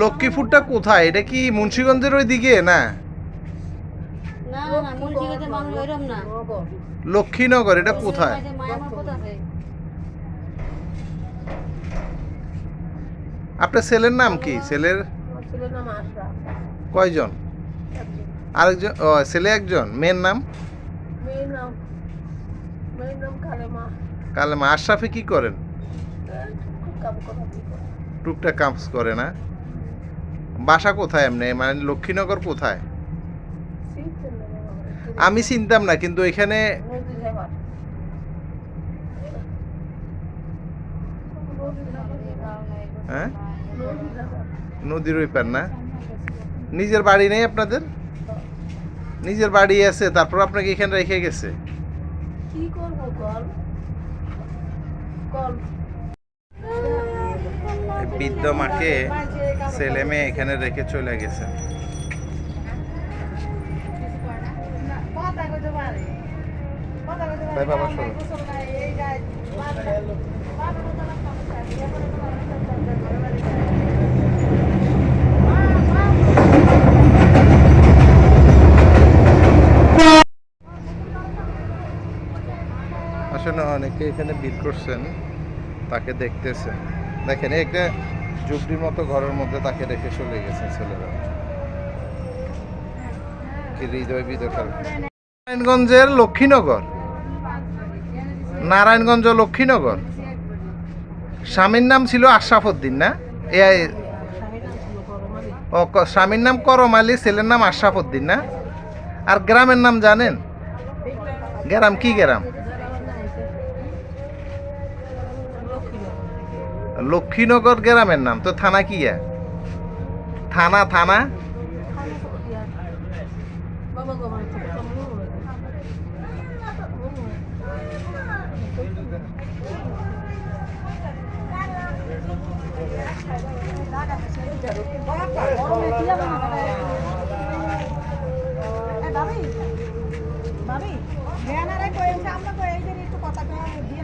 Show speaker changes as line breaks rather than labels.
লক্ষ্মীপুরটা কোথায়? এটা কি মুন্সিগঞ্জের ওই দিকে না লক্ষ্মীনগর এটা কোথায়? আপনার ছেলের নাম কি? ছেলের কয়জন? আরেকজন ও ছেলে একজন। মেয়ের নাম?
কালেমা।
কালেমা। আশরাফে কি করেন?
খুব কাম করা
টুকটাক কাজ করে না। বাসা কোথায় এমনি? মানে লক্ষ্মীনগর কোথায়? আমি চিনতাম না, কিন্তু এখানে হ্যাঁ?
নদীর
ওই পার না? নিজের বাড়ি নেই আপনাদের? নিজের বাড়ি আছে, তারপর আপনাকে এখানে রেখে গেছে?
কি কল কল
বৃদ্ধ মাকে ছেলে মেয়ে এখানে রেখে চলে গেছে। ভাই বাবা শোনো আসলে অনেকে এখানে ভিড় করছেন তাকে দেখতেছেন। দেখেন একটা ঝুপড়ির মতো ঘরের মধ্যে তাকে রেখে চলে গেছে ছেলেরা। হৃদয় নারায়ণগঞ্জের লক্ষ্মীনগর। নারায়ণগঞ্জ লক্ষ্মীনগর। স্বামীর নাম ছিল আশরাফুদ্দিন, না? এ ও স্বামীর নাম করম আলী, ছেলের নাম আশরাফুদ্দিন, না? আর গ্রামের নাম জানেন? গ্রাম, কি গ্রাম? লক্ষ্মীনগর গ্রামের নাম তো থানা কি থানা থানা?
আমরা একটু কথা
দিয়ে